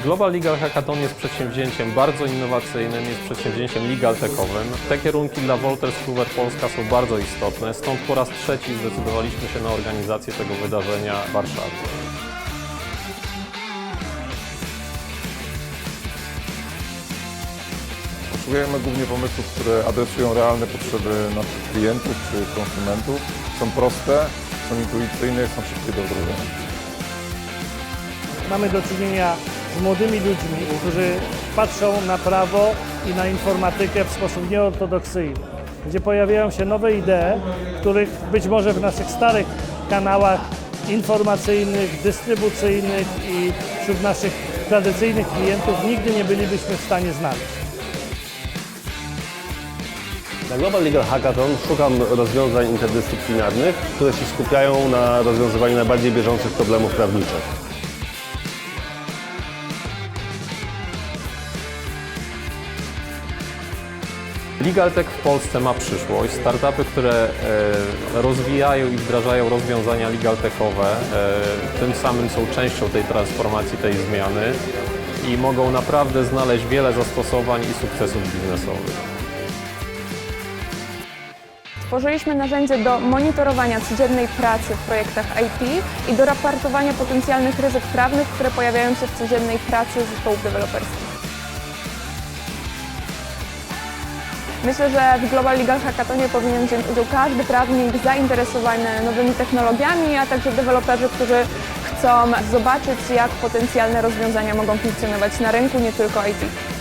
Global Legal Hackathon jest przedsięwzięciem bardzo innowacyjnym, jest przedsięwzięciem legal techowym. Te kierunki dla Wolters Kluwer Polska są bardzo istotne, stąd po raz trzeci zdecydowaliśmy się na organizację tego wydarzenia w Warszawie. Potrzebujemy głównie pomysłów, które adresują realne potrzeby naszych klientów czy konsumentów. Są proste, są intuicyjne, są szybkie do wdrożenia. Mamy do czynienia z młodymi ludźmi, którzy patrzą na prawo i na informatykę w sposób nieortodoksyjny, gdzie pojawiają się nowe idee, których być może w naszych starych kanałach informacyjnych, dystrybucyjnych i wśród naszych tradycyjnych klientów nigdy nie bylibyśmy w stanie znaleźć. Na Global Legal Hackathon szukam rozwiązań interdyscyplinarnych, które się skupiają na rozwiązywaniu najbardziej bieżących problemów prawniczych. LegalTech w Polsce ma przyszłość. Startupy, które e, rozwijają i wdrażają rozwiązania legaltechowe, e, tym samym są częścią tej transformacji, tej zmiany i mogą naprawdę znaleźć wiele zastosowań i sukcesów biznesowych. Stworzyliśmy narzędzie do monitorowania codziennej pracy w projektach IT i do raportowania potencjalnych ryzyk prawnych, które pojawiają się w codziennej pracy zespołów deweloperskich. Myślę, że w Global Legal Hackathonie powinien wziąć udział każdy prawnik zainteresowany nowymi technologiami, a także deweloperzy, którzy chcą zobaczyć, jak potencjalne rozwiązania mogą funkcjonować na rynku, nie tylko IT.